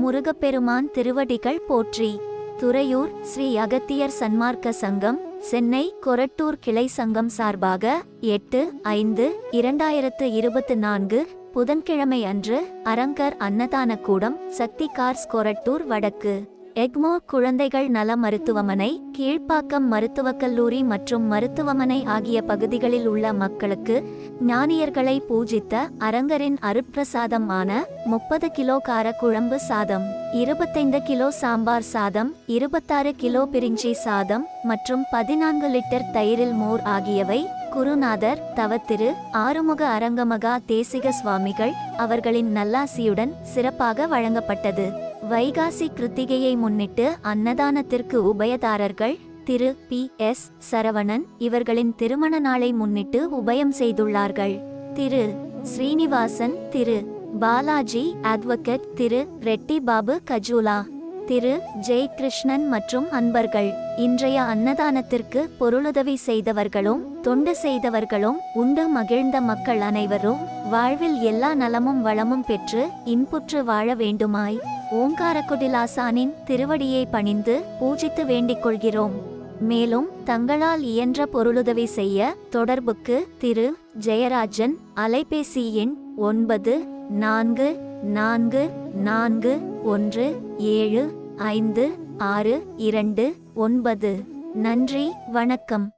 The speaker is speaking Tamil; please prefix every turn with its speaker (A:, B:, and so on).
A: முருகப்பெருமான் திருவடிகள் போற்றி. துறையூர் ஸ்ரீ அகத்தியர் சன்மார்க்க சங்கம் சென்னை கொரட்டூர் கிளை சங்கம் சார்பாக எட்டு ஐந்து இரண்டாயிரத்து இருபத்து நான்கு புதன்கிழமை அன்று அரங்கர் அன்னதான கூடம் சக்தி கார்ஸ் கொரட்டூர் வடக்கு. எக்மோ குழந்தைகள் நல மருத்துவமனை கீழ்ப்பாக்கம் மருத்துவக் கல்லூரி மற்றும் மருத்துவமனை ஆகிய பகுதிகளில் உள்ள மக்களுக்கு ஞானியர்களை பூஜித்த அரங்கரின் அருட்பிரசாதம் ஆன முப்பது கிலோ காரக்குழம்பு சாதம் இருபத்தைந்து கிலோ சாம்பார் சாதம் இருபத்தாறு கிலோ பிரிஞ்சி சாதம் மற்றும் பதினான்கு லிட்டர் தயிரில் மோர் ஆகியவை குருநாதர் தவத்திரு ஆறுமுக அரங்கமகா தேசிக சுவாமிகள் அவர்களின் நல்லாசியுடன் சிறப்பாக வழங்கப்பட்டது. வைகாசி கிருத்திகையை முன்னிட்டு அன்னதானத்திற்கு உபயதாரர்கள் திரு பி. எஸ். சரவணன் இவர்களின் திருமண நாளை முன்னிட்டு உபயம் செய்துள்ளார்கள். திரு. ஸ்ரீனிவாசன் திரு. பாலாஜி அட்வொகேட் திரு. ரெட்டி பாபு கஜூலா திரு. ஜெயகிருஷ்ணன் மற்றும் அன்பர்கள். இன்றைய அன்னதானத்திற்கு பொருளுதவி செய்தவர்களும் தொண்டு செய்தவர்களும் உண்டு மகிழ்ந்த மக்கள் அனைவரும் வாழ்வில் எல்லா நலமும் வளமும் பெற்று இன்புற்று வாழ வேண்டுமாய். ஓங்காரக்குடிலாசானின் திருவடியை பணிந்து பூஜித்து வேண்டிக் கொள்கிறோம். மேலும் தங்களால் இயன்ற பொருளுதவி செய்ய தொடர்புக்கு திரு. ஜெயராஜன் அலைபேசி எண் ஒன்பது நான்கு நான்கு நான்கு ஒன்று ஏழு ஐந்து ஆறு இரண்டு ஒன்பது. நன்றி வணக்கம்.